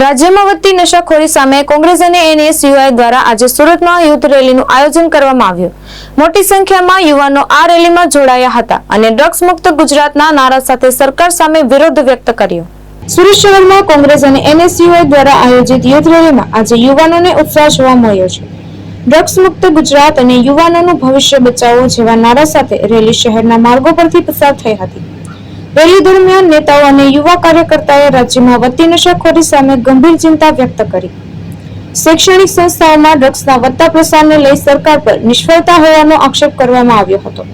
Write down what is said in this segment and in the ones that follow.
રાજ્યમાં વધતી નશાખોરી સામે કોંગ્રેસ અને એનએસયુઆઈ દ્વારા આજે સુરતમાં યુથ રેલીનું આયોજન કરવામાં આવ્યું. મોટી સંખ્યામાં યુવાનો આ રેલીમાં જોડાયા હતા અને ડ્રગ્સ મુક્ત ગુજરાતના નારા સાથે સરકાર સામે વિરોધ વ્યક્ત કર્યો. સુરત શહેરમાં કોંગ્રેસ અને એનએસયુઆઈ દ્વારા આયોજિત યુથ રેલીમાં આજે યુવાનોને ઉત્સાહ જોવા મળ્યો છે. ડ્રગ્સ મુક્ત ગુજરાત અને યુવાનોનું ભવિષ્ય બચાવો જેવા નારા સાથે રેલી શહેરના માર્ગો પરથી પસાર થઈ હતી. રેલી દરમિયાન નેતાઓ અને યુવા કાર્યકર્તાઓએ રાજ્યમાં વધતી નશાખોરી સામે ગંભીર ચિંતા વ્યક્ત કરી. શૈક્ષણિક સંસ્થાઓમાં ડ્રગ્સના વધતા પ્રસારને લઈ સરકાર પર નિષ્ફળતા હોવાનો આક્ષેપ કરવામાં આવ્યો હતો.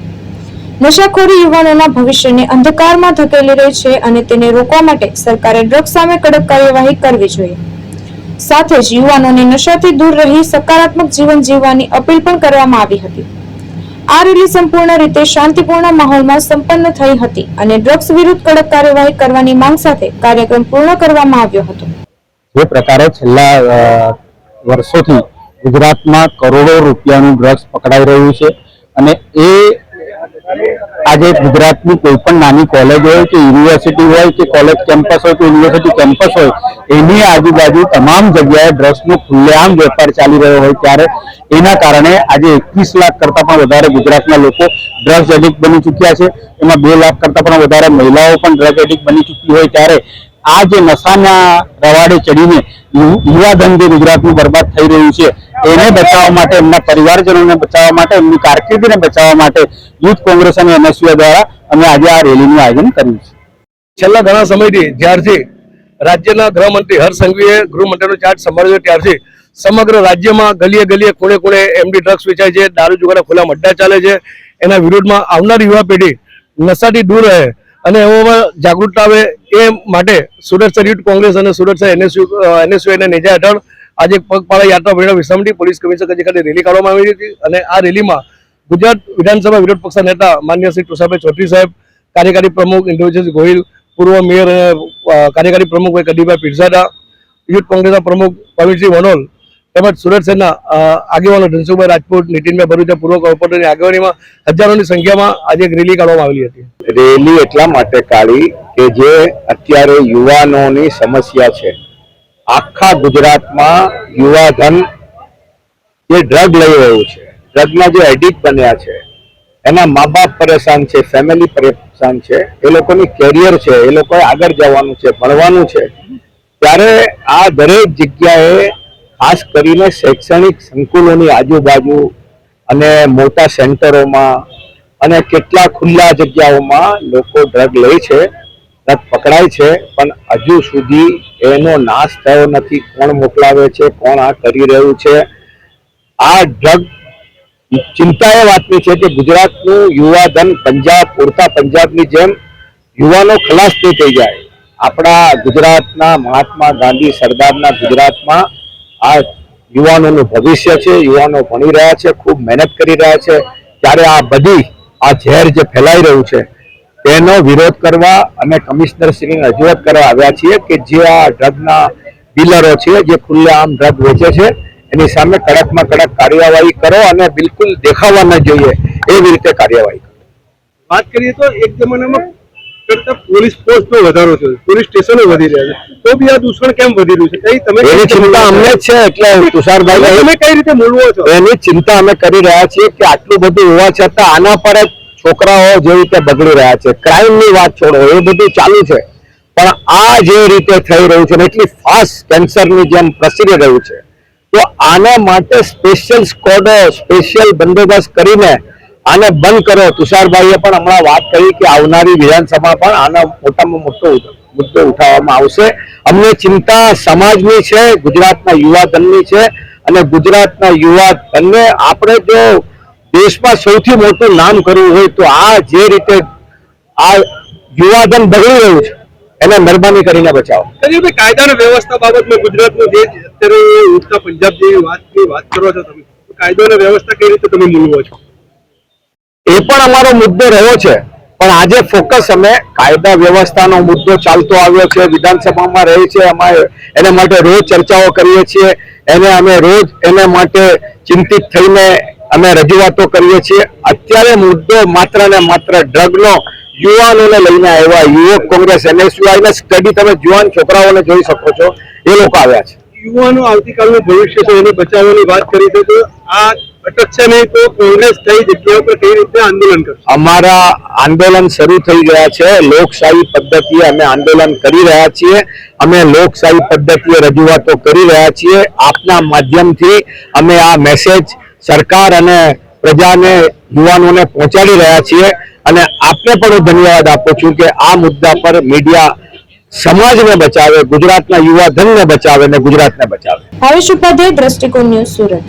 નશાખોરી યુવાનોના ભવિષ્યને અંધકારમાં ધકેલી રહી છે અને તેને રોકવા માટે સરકારે ડ્રગ્સ સામે કડક કાર્યવાહી કરવી જોઈએ. સાથે જ યુવાનોને નશાથી દૂર રહી સકારાત્મક જીવન જીવવાની અપીલ પણ કરવામાં આવી હતી. આ રેલી સંપૂર્ણ રીતે શાંતિપૂર્ણ માહોલમાં સંપન્ન થઈ હતી અને ડ્રગ્સ વિરુદ્ધ કડક કાર્યવાહી કરવાની માંગ સાથે કાર્યક્રમ પૂર્ણ કરવામાં આવ્યો હતો. જે પ્રકારે છેલ્લા વર્ષોથી ગુજરાતમાં કરોડો રૂપિયાનું ડ્રગ્સ પકડાઈ રહ્યું છે અને એ આજે ગુજરાતની કોઈ પણ નાની કોલેજ હોય કે યુનિવર્સિટી હોય કે કોલેજ કેમ્પસ હોય કે યુનિવર્સિટી કેમ્પસ હોય, એની આજુબાજુ તમામ જગ્યાએ ડ્રગ્સનો ખુલ્લેઆમ વેપાર ચાલી રહ્યો હોય ત્યારે એના કારણે આજે એકવીસ લાખ કરતાં પણ વધારે ગુજરાતના લોકો ડ્રગ્સ એડિક્ટ બની ચૂક્યા છે. એમાં બે લાખ કરતાં પણ વધારે મહિલાઓ પણ ડ્રગ એડિક્ટ બની ચૂકી હોય ત્યારે આ જે નશાના રવાડે ચડીને યુવા જે ગુજરાતનું બરબાદ થઈ રહ્યું છે, એને બચાવવા માટે એમના પરિવારજનોને બચાવવા માટે, એમની કારકિર્દીને બચાવવા માટે યુથ કોંગ્રેસ અને એનએસયુ દ્વારા અમે આજે આ રેલીનું આયોજન કર્યું છે. છેલ્લા ઘણા સમયથી જ્યારથી રાજ્યના ગૃહમંત્રી હર્ષ સંઘવીએ ગૃહમંત્રીનો ચાર્જ સંભાળ્યો ત્યારથી સમગ્ર રાજ્યમાં ગલીએ ગલીએ ખૂણે કોણે એમડી ડ્રગ્સ વેચાય છે, દારૂ જુગારના ખુલ્લા મડ્ડા ચાલે છે, એના વિરોધમાં આવનાર યુવા પેઢી નશાથી દૂર રહે અને એમાં જાગૃતતા આવે એ માટે સુરત સર્યુટ કોંગ્રેસ અને સુરત શહેર એનએસયુ એનએસયુના નેજા હેઠળ આજે પગપાળા યાત્રા પરિણામ વિસમટી પોલીસ કમિશનર ખાતે રેલી કાઢવામાં આવી હતી અને આ રેલીમાં ગુજરાત વિધાનસભા વિરોધ પક્ષના નેતા માન્ય શ્રી તુષારભાઈ ચૌધરી સાહેબ, કાર્યકારી પ્રમુખ ઇન્દ્રજીત ગોહિલ, પૂર્વ મેયર અને કાર્યકારી પ્રમુખ ભાઈ કદીભાઈ પીરઝાડા યુથ કોંગ્રેસના પ્રમુખ પ્રવીણસિંહ વનોલ તેમજ સુરત શહેરના આગેવાનો ધનસુભાઈ રાજપૂત, નીતિનભાઈ ભરૂચા પૂર્વ કોર્પોરેટરની આગેવાનીમાં હજારોની સંખ્યામાં આજે એક રેલી કાઢવામાં આવેલી હતી. રેલી એટલા માટે કાઢી કે જે અત્યારે યુવાનોની સમસ્યા છે. આખા ગુજરાતમાં યુવાધન જે ડ્રગ લઈ રહ્યું છે, ડ્રગના જે એડિક્ટ બન્યા છે, એના મા બાપ પરેશાન છે, ફેમિલી પરેશાન છે, એ લોકોની કેરિયર છે, એ લોકોએ આગળ જવાનું છે, ભણવાનું છે. ત્યારે આ દરેક જગ્યાએ ખાસ કરીને શૈક્ષણિક સંકુલોની આજુબાજુ અને મોટા સેન્ટરોમાં અને કેટલા ખુલ્લા જગ્યાઓમાં લોકો ડ્રગ લે છે, ડ્રગ પકડાય છે, પણ હજુ સુધી એનો નાશ થયો નથી. કોણ મોકલાવે છે, કોણ આ કરી રહ્યું છે? આ ડ્રગ ચિંતા એ વાતની છે કે ગુજરાતનું યુવાધન પંજાબ, પૂરતા પંજાબની જેમ યુવાનો ખલાસ થઈ જાય. આપણા ગુજરાતના મહાત્મા ગાંધી સરદારના ગુજરાતમાં આ યુવાનોનું ભવિષ્ય છે, યુવાનો ભણી રહ્યા છે, ખૂબ મહેનત કરી રહ્યા છે. ત્યારે આ બધી, આ ઝેર જે ફેલાઈ રહ્યું છે, તેનો વિરોધ કરવા અમે કમિશનર શ્રીને રજૂઆત કરવા આવ્યા છીએ કે જે આ ડ્રગના ડીલરો છે, જે ખુલ્લેઆમ ડ્રગ વેચે છે, એની સામે કડકમાં કડક કાર્યવાહી કરો અને બિલકુલ દેખાવા ન જોઈએ એવી રીતે કાર્યવાહી કરો. વાત કરીએ તો એક જમાનામાં કરતા પોલીસ પોસ્ટનો વધારો થયો પોલીસ સ્ટેશનો વધી રહ્યા છે. તો બી આ દૂષણ કેમ વધી રહ્યું છે? કઈ તમે એની ચિંતા અમને જ છે એટલે તુષારભાઈ તમે કઈ રીતે મૂલવો છો? એની ચિંતા અમે કરી રહ્યા છીએ કે આટલું બધું હોવા છતાં આના પર જ છોકરાઓ જે રીતે બગડી રહ્યા છે. ક્રાઇમની વાત છોડો એ બધું ચાલુ છે. પણ આ જે રીતે થઈ રહ્યું છે એટલી ફાસ્ટ કેન્સરની જેમ પ્રસરી રહ્યું છે. તો આના માટે સ્પેશિયલ સ્કોડો સ્પેશિયલ બંદોબસ્ત કરીને આને બંધ કરો. તુષારભાઈએ પણ હમણાં વાત કરી કે આવનારી વિધાનસભા પણ આનો મોટામાં મોટો મુદ્દો ઉઠાવવામાં આવશે. અમને ચિંતા સમાજની છે, ગુજરાતના યુવાધનની છે અને ગુજરાતના યુવાધનને આપણે જો દેશમાં સૌથી મોટું નામ કરવું હોય તો આ જે રીતે આ યુવાધન બગડી રહ્યું છે, એને મહેરબાની કરીને બચાવો. કાયદાની વ્યવસ્થા બાબતમાં ગુજરાતનું જે અત્યારે ઉઠતા પંજાબ જેવી વાત કરો છો તમે કાયદો વ્યવસ્થા કઈ રીતે તમે મૂલવો છો? એ પણ અમારો મુદ્દો રહ્યો છે. પણ આજે ફોકસ અમે કાયદા વ્યવસ્થાનો મુદ્દો ચાલતો આવ્યો છે. વિધાનસભામાં રહે છે અમારે. એના માટે રોજ ચર્ચાઓ કરીએ છીએ. એને અમે રોજ એને માટે ચિંતિત થઈને અમે રજૂઆતો કરીએ છીએ. અત્યારે મુદ્દો માત્ર ને માત્ર ડ્રગનો યુવાનોને લઈને આવ્યા. યુવક કોંગ્રેસ, એનએસયુઆઈ ના સ્ટડી તમે જુવાન છોકરાઓને જોઈ શકો છો. એ લોકો આવ્યા છે. યુવાનો આવતીકાલનું ભવિષ્ય છે, એને બચાવવાની વાત કરી છે આ અટકશે નહીં તો કોંગ્રેસ કઈ જગ્યા ઉપર કઈ રીતે આંદોલન કરશે? અમારા આંદોલન શરૂ થઈ ગયા છે. લોકશાહી પદ્ધતિએ અમે આંદોલન કરી રહ્યા છીએ. અમે લોકશાહી પદ્ધતિએ રજૂઆતો કરી રહ્યા છીએ. આપના માધ્યમથી અમે આ મેસેજ સરકાર અને પ્રજાને યુવાનોને પહોંચાડી રહ્યા છીએ. અને આપને પણ હું ધન્યવાદ આપું છું કે આ મુદ્દા પર મીડિયા સમાજને બચાવે ગુજરાતના યુવા ધનને બચાવે અને ગુજરાતને બચાવે. ભાવેશ ઉપાધ્યાય દ્રષ્ટિકોણ ન્યૂઝ સુરત.